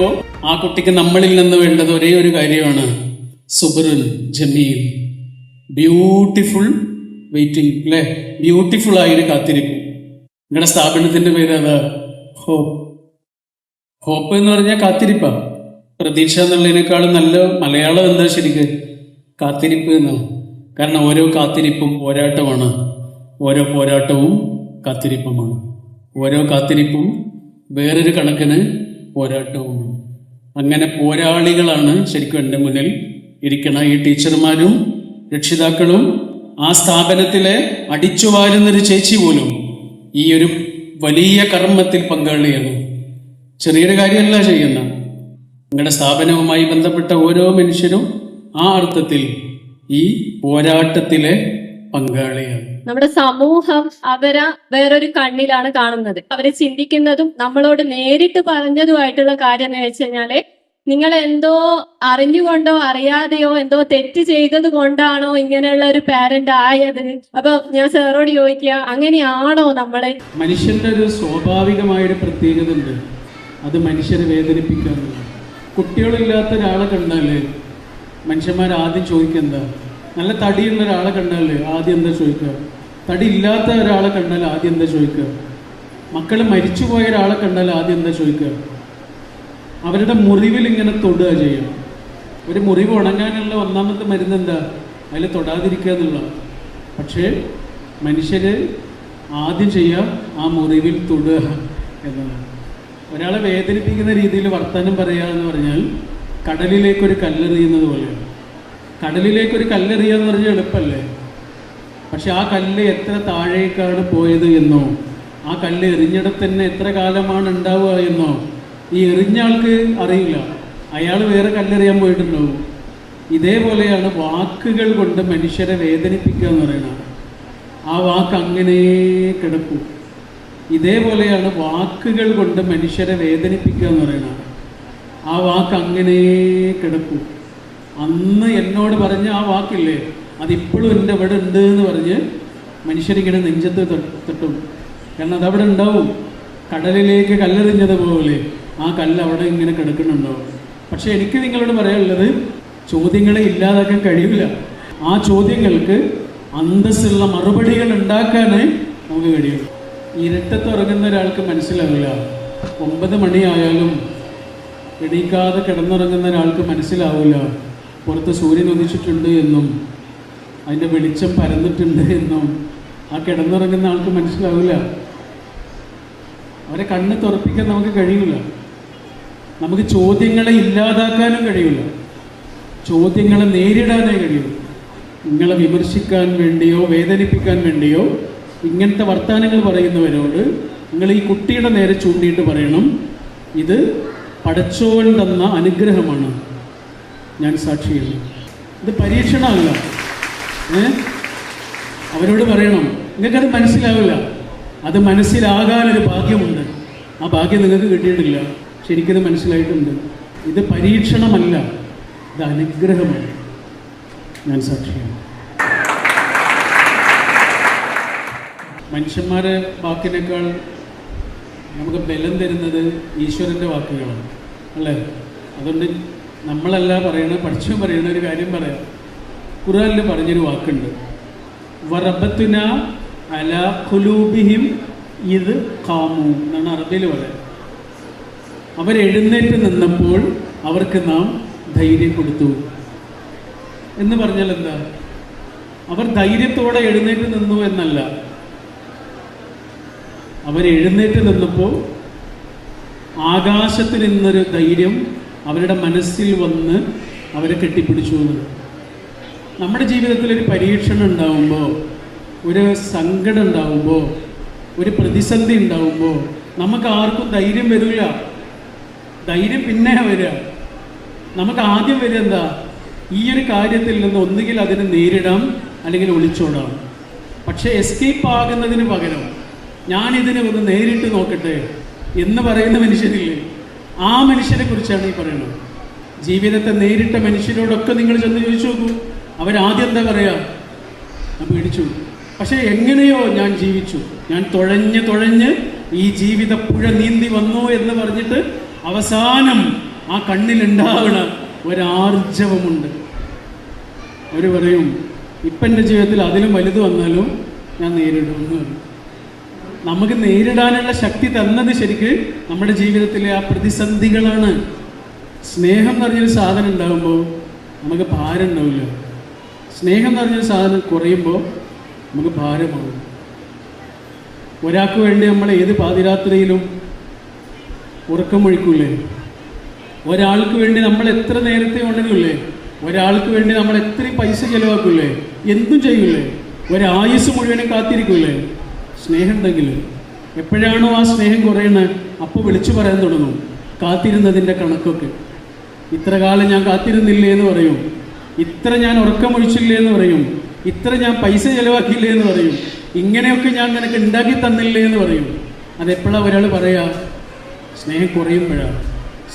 അപ്പോൾ ആ കുട്ടിക്ക് നമ്മളിൽ നിന്ന് വേണ്ടത് ഒരേ ഒരു കാര്യമാണ്. സുബറുൻ ജമീൽ. ബ്യൂട്ടിഫുൾ വെയിറ്റിംഗ് അല്ലേ ബ്യൂട്ടിഫുൾ ആയിട്ട് കാത്തിരിപ്പ് നിങ്ങളുടെ സ്ഥാപനത്തിന്റെ പേര് അതാ ഹോപ്പ്. ഹോപ്പ് എന്ന് പറഞ്ഞാൽ കാത്തിരിപ്പാ. പ്രതീക്ഷ എന്നുള്ളതിനേക്കാളും നല്ല മലയാളം എന്താ ശരിക്ക്? കാത്തിരിപ്പ് എന്നാണ് കാരണം ഓരോ കാത്തിരിപ്പും പോരാട്ടമാണ്. ഓരോ പോരാട്ടവും കാത്തിരിപ്പുമാണ്. ഓരോ കാത്തിരിപ്പും വേറൊരു കണക്കിന് പോരാട്ടവും. അങ്ങനെ പോരാളികളാണ് ശരിക്കും എന്റെ മുന്നിൽ ഇരിക്കണ ഈ ടീച്ചർമാരും രക്ഷിതാക്കളും. ആ സ്ഥാപനത്തിലെ അടിച്ചുവാരുന്നൊരു ചേച്ചി പോലും ഈ ഒരു വലിയ കർമ്മത്തിൽ പങ്കാളിയാണ്. ചെറിയൊരു കാര്യമല്ല ചെയ്യുന്ന. നിങ്ങളുടെ സ്ഥാപനവുമായി ബന്ധപ്പെട്ട ഓരോ മനുഷ്യരും ആ അർത്ഥത്തിൽ ഈ പോരാട്ടത്തിലെ പങ്കാളിയാണ്. നമ്മുടെ സമൂഹം അവരെ വേറൊരു കണ്ണിലാണ് കാണുന്നത്. അവർ ചിന്തിക്കുന്നതും നമ്മളോട് നേരിട്ട് പറഞ്ഞതുമായിട്ടുള്ള കാര്യം എന്ന് വെച്ച് കഴിഞ്ഞാൽ നിങ്ങൾ എന്തോ അറിഞ്ഞുകൊണ്ടോ അറിയാതെയോ എന്തോ തെറ്റ് ചെയ്തത് കൊണ്ടാണോ ഇങ്ങനെയുള്ള ഒരു പാരന്റ് ആയത്? അപ്പൊ ഞാൻ സാറോട് ചോദിക്കുക അങ്ങനെയാണോ നമ്മളെ? മനുഷ്യന്റെ ഒരു സ്വാഭാവികമായൊരു പ്രത്യേകത ഉണ്ട്. അത് മനുഷ്യനെ വേദനിപ്പിക്കാറുണ്ട് കുട്ടികളില്ലാത്ത ഒരാളെ കണ്ടാൽ മനുഷ്യന്മാർ ആദ്യം ചോദിക്കുക നല്ല തടിയുള്ള ഒരാളെ കണ്ടാലേ ആദ്യം എന്താ ചോദിക്കുക? തടി ഇല്ലാത്ത ഒരാളെ കണ്ടാൽ ആദ്യം എന്താ ചോദിക്കുക? മക്കൾ മരിച്ചുപോയ ഒരാളെ കണ്ടാൽ ആദ്യം എന്താ ചോദിക്കുക? അവരുടെ മുറിവിൽ ഇങ്ങനെ തൊടുക ചെയ്യണം ഒരു മുറിവ് ഉണങ്ങാനുള്ള ഒന്നാമത്തെ മരുന്ന് എന്താ? അതിൽ തൊടാതിരിക്കുക എന്നുള്ള പക്ഷേ മനുഷ്യര് ആദ്യം ചെയ്യുക ആ മുറിവിൽ തൊടുക എന്നതാണ്. ഒരാളെ വേദനിപ്പിക്കുന്ന രീതിയിൽ വർത്തമാനം പറയുക എന്ന് പറഞ്ഞാൽ കടലിലേക്കൊരു കല്ലെറിയുന്നത് പോലെയാണ്. കടലിലേക്കൊരു കല്ലെറിയുക എന്ന് പറഞ്ഞാൽ എളുപ്പമല്ലേ പക്ഷെ ആ കല്ല് എത്ര താഴേക്കാണ് പോയത് എന്നോ? ആ കല്ല് എറിഞ്ഞിടത്ത് തന്നെ എത്ര കാലമാണ് ഉണ്ടാവുക എന്നോ? ഈ എറിഞ്ഞ ആൾക്ക് അറിയില്ല. അയാൾ വേറെ കല്ലെറിയാൻ പോയിട്ടുണ്ടാവും ഇതേപോലെയാണ് വാക്കുകൾ കൊണ്ട് മനുഷ്യരെ വേദനിപ്പിക്കുക എന്ന് പറയുന്നത്. ആ വാക്ക് അങ്ങനെ കിടക്കും. ഇതേപോലെയാണ് വാക്കുകൾ കൊണ്ട് മനുഷ്യരെ വേദനിപ്പിക്കുക എന്ന് പറയുന്നത്. ആ വാക്ക് അങ്ങനെ കിടക്കും. അന്ന് എന്നോട് പറഞ്ഞ ആ വാക്കില്ലേ? അതിപ്പോഴും എന്റെ അവിടെ ഉണ്ട് എന്ന് പറഞ്ഞ് മനുഷ്യരിങ്ങനെ നെഞ്ചത്ത് തട്ടും. കാരണം അതവിടെ ഉണ്ടാവും. കടലിലേക്ക് കല്ലെറിഞ്ഞത് പോലെ ആ കല്ല് അവിടെ ഇങ്ങനെ കിടക്കുന്നുണ്ടാവും പക്ഷേ എനിക്ക് നിങ്ങളോട് പറയാനുള്ളത് ചോദ്യങ്ങളെ ഇല്ലാതാക്കാൻ കഴിയില്ല ആ ചോദ്യങ്ങൾക്ക് അന്തസ്സുള്ള മറുപടികൾ ഉണ്ടാക്കാനേ നമുക്ക് കഴിയും. ഇരട്ടത്ത് ഉറങ്ങുന്ന ഒരാൾക്ക് മനസ്സിലാവില്ല. ഒമ്പത് മണിയായാലും എണീക്കാതെ കിടന്നുറങ്ങുന്ന ഒരാൾക്ക് മനസ്സിലാവില്ല. പുറത്ത് സൂര്യൻ ഉദിച്ചിട്ടുണ്ട് എന്നും അതിന്റെ വെളിച്ചം പരന്നിട്ടുണ്ട് എന്നും ആ കിടന്നുറങ്ങുന്ന ആൾക്ക് മനസ്സിലാവില്ല. അവരെ കണ്ണ് തുറപ്പിക്കാൻ നമുക്ക് കഴിയില്ല നമുക്ക് ചോദ്യങ്ങളെ ഇല്ലാതാക്കാനും കഴിയില്ല ചോദ്യങ്ങളെ നേരിടാനേ കഴിയൂ നിങ്ങളെ വിമർശിക്കാൻ വേണ്ടിയോ വേദനിപ്പിക്കാൻ വേണ്ടിയോ ഇങ്ങനത്തെ വർത്തമാനങ്ങൾ പറയുന്നവരോട് നിങ്ങൾ ഈ കുട്ടിയുടെ നേരെ ചൂണ്ടിയിട്ട് പറയണം. ഇത് പടച്ചോൻ തന്ന അനുഗ്രഹമാണ്. ഞാൻ സാക്ഷിയാണ് ഇത് പരീക്ഷണമല്ല. ഏ? അവരോട് പറയണം നിങ്ങൾക്കത് മനസ്സിലാവില്ല. അത് മനസ്സിലാകാനൊരു ഭാഗ്യമുണ്ട്. ആ ഭാഗ്യം നിങ്ങൾക്ക് കിട്ടിയിട്ടില്ല. ശരിക്കത് മനസ്സിലായിട്ടുണ്ട്. ഇത് പരീക്ഷണമല്ല. ഇത് അനുഗ്രഹമാണ്. ഞാൻ സാക്ഷിയാണ്. മനുഷ്യന്മാരെ വാക്കിനേക്കാൾ നമുക്ക് ബലം തരുന്നത് ഈശ്വരന്റെ വാക്കുകളാണ്. അല്ലേ? അതുകൊണ്ട് നമ്മളല്ല പറയണ പഠിച്ചു പറയുന്ന ഒരു കാര്യം പറയാം. ഖുറാനിൽ പറഞ്ഞൊരു വാക്കുണ്ട്. വറബത്തുന അല ഖുലൂബിഹിം ഇത് കാമു എന്നാണ് അറബിയിൽ പറയാം അവരെഴുന്നേറ്റ് നിന്നപ്പോൾ അവർക്ക് നാം ധൈര്യം കൊടുത്തു. എന്ന് പറഞ്ഞാൽ എന്താ? അവർ ധൈര്യത്തോടെ എഴുന്നേറ്റ് നിന്നു എന്നല്ല. അവരെഴുന്നേറ്റ് നിന്നപ്പോൾ ആകാശത്തിൽ നിന്നൊരു ധൈര്യം അവരുടെ മനസ്സിൽ വന്ന് അവരെ കെട്ടിപ്പിടിച്ചു എന്ന് നമ്മുടെ ജീവിതത്തിൽ ഒരു പരീക്ഷണം ഉണ്ടാവുമ്പോൾ ഒരു സങ്കടം ഉണ്ടാവുമ്പോൾ ഒരു പ്രതിസന്ധി ഉണ്ടാവുമ്പോൾ നമുക്ക് ആർക്കും ധൈര്യം വരില്ല. ധൈര്യം പിന്നെ വരിക. നമുക്ക് ആദ്യം വരിക എന്താ? ഈ ഒരു കാര്യത്തിൽ നിന്ന് ഒന്നുകിൽ അതിനെ നേരിടാം അല്ലെങ്കിൽ ഒളിച്ചോടാം. പക്ഷേ എസ്കേപ്പ് ആകുന്നതിന് പകരം ഞാനിതിനെ ഒന്ന് നേരിട്ട് നോക്കട്ടെ എന്ന് പറയുന്ന മനുഷ്യരില്ലേ? ആ മനുഷ്യനെ കുറിച്ചാണ് ഈ പറയുന്നത്. ജീവിതത്തെ നേരിട്ട മനുഷ്യരോടൊക്കെ നിങ്ങൾ ചെന്ന് ചോദിച്ചു നോക്കൂ. അവരാദ്യം എന്താ പറയാ? ഞാൻ പേടിച്ചു. പക്ഷേ എങ്ങനെയോ ഞാൻ ജീവിച്ചു. ഞാൻ തുഴഞ്ഞ് തുഴഞ്ഞ് ഈ ജീവിത പുഴ നീന്തി വന്നു എന്ന് പറഞ്ഞിട്ട് അവസാനം ആ കണ്ണിലുണ്ടാവണ ഒരാർജവമുണ്ട്. അവർ പറയും ഇപ്പം എന്റെ ജീവിതത്തിൽ അതിലും വലുത് വന്നാലും ഞാൻ നേരിടും എന്ന് പറയും. നമുക്ക് നേരിടാനുള്ള ശക്തി തന്നത് ശരിക്ക് നമ്മുടെ ജീവിതത്തിലെ ആ പ്രതിസന്ധികളാണ്. സ്നേഹം എന്ന് പറഞ്ഞൊരു സാധനം ഉണ്ടാകുമ്പോൾ നമുക്ക് ഭാരം ഉണ്ടാവില്ല. സ്നേഹം എന്ന് പറഞ്ഞൊരു സാധനം കുറയുമ്പോൾ നമുക്ക് ഭാരമാകും ഒരാൾക്ക് വേണ്ടി നമ്മൾ ഏത് പാതിരാത്രിയിലും ഉറക്കമൊഴിക്കൂലേ? ഒരാൾക്ക് വേണ്ടി നമ്മൾ എത്ര നേരത്തെ ഉണരില്ലേ ഒരാൾക്ക് വേണ്ടി നമ്മൾ എത്രയും പൈസ ചെലവാക്കൂലേ? എന്തും ചെയ്യൂലേ? ഒരായുസ് മുഴുവനും കാത്തിരിക്കൂലേ? സ്നേഹം ഉണ്ടെങ്കിൽ എപ്പോഴാണോ ആ സ്നേഹം കുറയുന്നത് അപ്പോൾ വിളിച്ചു പറയാൻ തുടങ്ങും. കാത്തിരുന്നതിന്റെ കണക്കൊക്കെ. ഇത്ര കാലം ഞാൻ കാത്തിരുന്നില്ലേ എന്ന് പറയും. ഇത്ര ഞാൻ ഉറക്കമൊഴിച്ചില്ലേ എന്ന് പറയും. ഇത്ര ഞാൻ പൈസ ചെലവാക്കിയില്ലേ എന്ന് പറയും. ഇങ്ങനെയൊക്കെ ഞാൻ നിനക്ക് ഉണ്ടാക്കി തന്നില്ലേ എന്ന് പറയും. അതെപ്പോഴാണ് ഒരാൾ പറയാ സ്നേഹം കുറയുമ്പോഴാണ്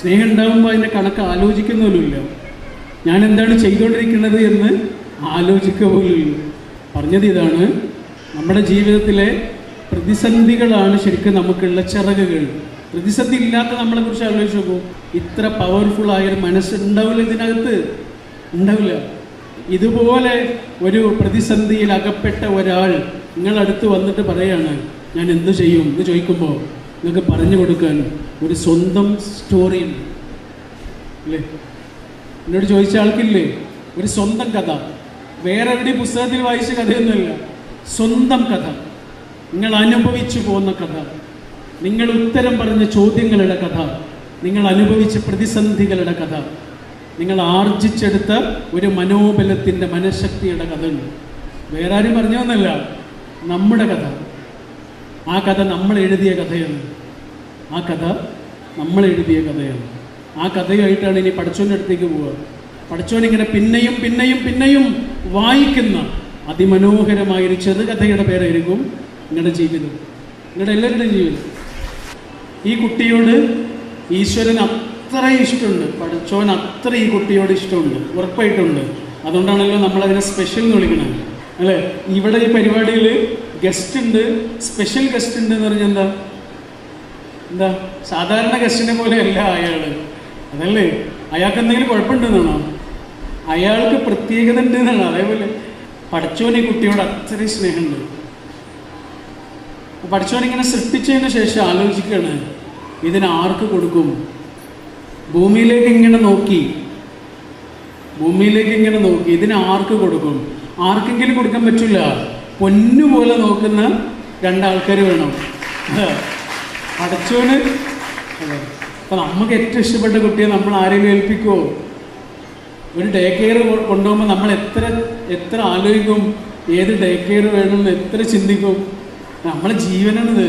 സ്നേഹം ഉണ്ടാകുമ്പോൾ അതിന്റെ കണക്ക് ആലോചിക്കുന്നതില്ല ഞാൻ എന്താണ് ചെയ്തുകൊണ്ടിരിക്കുന്നത് എന്ന് ആലോചിക്കുക പോലുമില്ല പറഞ്ഞത് ഇതാണ് നമ്മുടെ ജീവിതത്തിലെ പ്രതിസന്ധികളാണ് ശരിക്കും നമുക്കുള്ള ചിറകുകൾ. പ്രതിസന്ധി ഇല്ലാത്ത നമ്മളെ കുറിച്ച് ആലോചിച്ച് നോക്കൂ. ഇത്ര പവർഫുൾ ആയൊരു മനസ്സ് ഉണ്ടാവില്ല ഇതിനകത്ത്. ഉണ്ടാവില്ല. ഇതുപോലെ ഒരു പ്രതിസന്ധിയിൽ അകപ്പെട്ട ഒരാൾ നിങ്ങളടുത്ത് വന്നിട്ട് പറയാണ് ഞാൻ എന്ത് ചെയ്യും? എന്ന് ചോദിക്കുമ്പോൾ നിങ്ങൾക്ക് പറഞ്ഞു കൊടുക്കാൻ ഒരു സ്വന്തം സ്റ്റോറി അല്ലേ? എന്നോട് ചോദിച്ച ആൾക്കില്ലേ? ഒരു സ്വന്തം കഥ. വേറെ എവിടെ പുസ്തകത്തിൽ വായിച്ച കഥയൊന്നുമല്ല. സ്വന്തം കഥ. നിങ്ങൾ അനുഭവിച്ചു പോകുന്ന കഥ. നിങ്ങൾ ഉത്തരം പറഞ്ഞ ചോദ്യങ്ങളുടെ കഥ. നിങ്ങൾ അനുഭവിച്ച പ്രതിസന്ധികളുടെ കഥ. നിങ്ങൾ ആർജിച്ചെടുത്ത ഒരു മനോബലത്തിന്റെ മനഃശക്തിയുടെ കഥ. ഉണ്ട് വേറെ ആരും പറഞ്ഞതെന്നല്ല നമ്മുടെ കഥ. ആ കഥ നമ്മൾ എഴുതിയ കഥയാണ്. ആ കഥ നമ്മൾ എഴുതിയ കഥയാണ്. ആ കഥയായിട്ടാണ് ഇനി പഠിച്ചോന്റെ അടുത്തേക്ക് പോവുക. പഠിച്ചോൻ ഇങ്ങനെ പിന്നെയും പിന്നെയും പിന്നെയും വായിക്കുന്ന അതിമനോഹരമായൊരു ചെറുകഥയുടെ പേരായിരിക്കും നിങ്ങളുടെ ജീവിതം. നിങ്ങളുടെ എല്ലാവരുടെയും ജീവിതം. ഈ കുട്ടിയോട് ഈശ്വരൻ അത്ര ഇഷ്ടമുണ്ട്. പഠിച്ചോൻ അത്ര ഈ കുട്ടിയോട് ഇഷ്ടമുണ്ട്. ഉറപ്പായിട്ടുണ്ട്. അതുകൊണ്ടാണല്ലോ നമ്മളതിനെ സ്പെഷ്യൽ എന്ന് വിളിക്കുന്നത് അല്ലേ? ഇവിടെ ഈ പരിപാടിയിൽ ഗസ്റ്റ് ഉണ്ട്. സ്പെഷ്യൽ ഗസ്റ്റ് ഉണ്ട് എന്ന് പറഞ്ഞാൽ എന്താ? എന്താ? സാധാരണ ഗസ്റ്റിനെ പോലെ അല്ല അയാൾ അതല്ലേ? അയാൾക്ക് എന്തെങ്കിലും കുഴപ്പമുണ്ടെന്നാണോ? അയാൾക്ക് പ്രത്യേകത ഉണ്ട് എന്നാണ്? അതേപോലെ പഠിച്ചോൻ ഈ കുട്ടിയോട് അത്രയും സ്നേഹമുണ്ട്. പഠിച്ചോനിങ്ങനെ സൃഷ്ടിച്ചതിന് ശേഷം ആലോചിക്കുകയാണ് ഇതിന് ആർക്ക് കൊടുക്കും? ഭൂമിയിലേക്ക് ഇങ്ങനെ നോക്കി ഭൂമിയിലേക്ക് ഇങ്ങനെ നോക്കി ഇതിന് ആർക്ക് കൊടുക്കും? ആർക്കെങ്കിലും കൊടുക്കാൻ പറ്റില്ല പൊന്നുപോലെ നോക്കുന്ന രണ്ടാൾക്കാർ വേണം. അടച്ചോന് അപ്പൊ നമുക്ക് ഏറ്റവും ഇഷ്ടപ്പെട്ട കുട്ടിയെ നമ്മൾ ആരെയും ഏൽപ്പിക്കുമോ ഒരു ഡേ കെയർ കൊണ്ടുപോകുമ്പോൾ നമ്മൾ എത്ര എത്ര ആലോചിക്കും ഏത് ഡേ കെയർ വേണമെന്ന് എത്ര ചിന്തിക്കും. നമ്മളെ ജീവനാണിത്.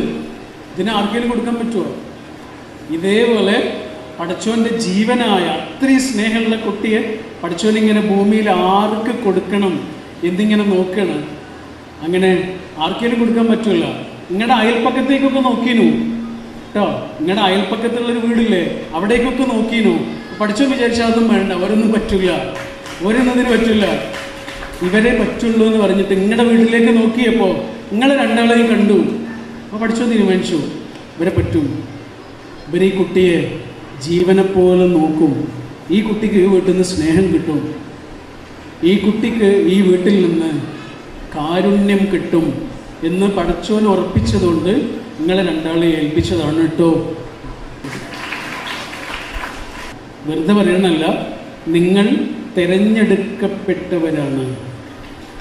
ഇതിന് ആർക്കെങ്കിലും കൊടുക്കാൻ പറ്റുമോ ഇതേപോലെ പഠിച്ചോന്റെ ജീവനായ അത്രയും സ്നേഹമുള്ള കുട്ടിയെ പഠിച്ചോനിങ്ങനെ ഭൂമിയിൽ ആർക്ക് കൊടുക്കണം എന്നിങ്ങനെ നോക്കണം. അങ്ങനെ ആർക്കെങ്കിലും കൊടുക്കാൻ പറ്റില്ല നിങ്ങളുടെ അയൽപ്പക്കത്തേക്കൊക്കെ നോക്കിനു. കേട്ടോ നിങ്ങളുടെ അയൽപ്പക്കത്തുള്ളൊരു വീടില്ലേ അവിടേക്കൊക്കെ നോക്കിനു. പഠിച്ചോ വിചാരിച്ചാൽ അതൊന്നും വേണ്ട. അവരൊന്നും പറ്റില്ല ഓരോന്നതിന് പറ്റില്ല ഇവരെ പറ്റുള്ളൂ എന്ന് പറഞ്ഞിട്ട് നിങ്ങളുടെ വീട്ടിലേക്ക് നോക്കിയപ്പോൾ നിങ്ങളെ രണ്ടാളെയും കണ്ടു. അപ്പോൾ പഠിച്ചു തീരുമാനിച്ചു. ഇവരെ പറ്റും. ഇവർ ഈ കുട്ടിയെ ജീവനെപ്പോലെ നോക്കും. ഈ കുട്ടിക്ക് ഈ വീട്ടിൽ നിന്ന് സ്നേഹം കിട്ടും. ഈ കുട്ടിക്ക് ഈ വീട്ടിൽ നിന്ന് കാരുണ്യം കിട്ടും എന്ന് പഠിച്ചോൻ ഉറപ്പിച്ചതുകൊണ്ട് നിങ്ങളെ രണ്ടാളെ ഏൽപ്പിച്ചതാണ് കേട്ടോ. വെറുതെ പറയണമല്ല നിങ്ങൾ തിരഞ്ഞെടുക്കപ്പെട്ടവരാണ്.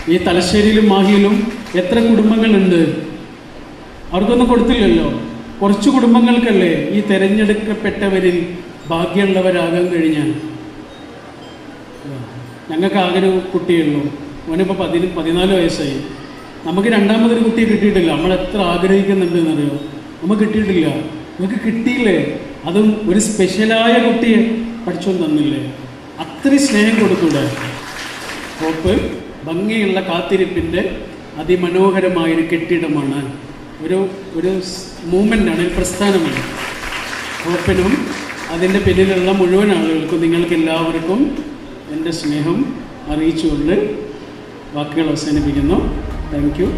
ഈ തലശ്ശേരിയിലും മാഹിയിലും എത്ര കുടുംബങ്ങളുണ്ട്? അവർക്കൊന്നും കൊടുത്തില്ലല്ലോ. കുറച്ച് കുടുംബങ്ങൾക്കല്ലേ ഈ തിരഞ്ഞെടുക്കപ്പെട്ടവരിൽ ഭാഗ്യമുള്ളവരാകാൻ കഴിഞ്ഞാൽ ഞങ്ങൾക്ക് ആകെ ഒരു കുട്ടിയുള്ളൂ അവനിപ്പോൾ പതിന് പതിനാല് വയസ്സായി. നമുക്ക് രണ്ടാമതൊരു കുട്ടിയെ കിട്ടിയിട്ടില്ല. നമ്മൾ എത്ര ആഗ്രഹിക്കുന്നുണ്ട് എന്നറിയോ നമുക്ക് കിട്ടിയിട്ടില്ല. നമുക്ക് കിട്ടിയില്ലേ? അതും ഒരു സ്പെഷ്യലായ കുട്ടിയെ പഠിച്ചോണ്ട് തന്നില്ലേ അത്രയും സ്നേഹം കൊടുത്തൂടെ? ഹോപ്പ് ഭംഗിയുള്ള കാത്തിരിപ്പിന്റെ അതിമനോഹരമായൊരു കെട്ടിടമാണ്. ഒരു ഒരു മൂമെന്റാണ് ഒരു പ്രസ്ഥാനമാണ്. ഹോപ്പിനും അതിന്റെ പിന്നിലുള്ള മുഴുവൻ ആളുകൾക്കും നിങ്ങൾക്ക് എല്ലാവർക്കും എന്റെ സ്നേഹം അറിയിച്ചുകൊണ്ട് വാക്കുകൾ അവസാനിപ്പിക്കുന്നു. Thank you.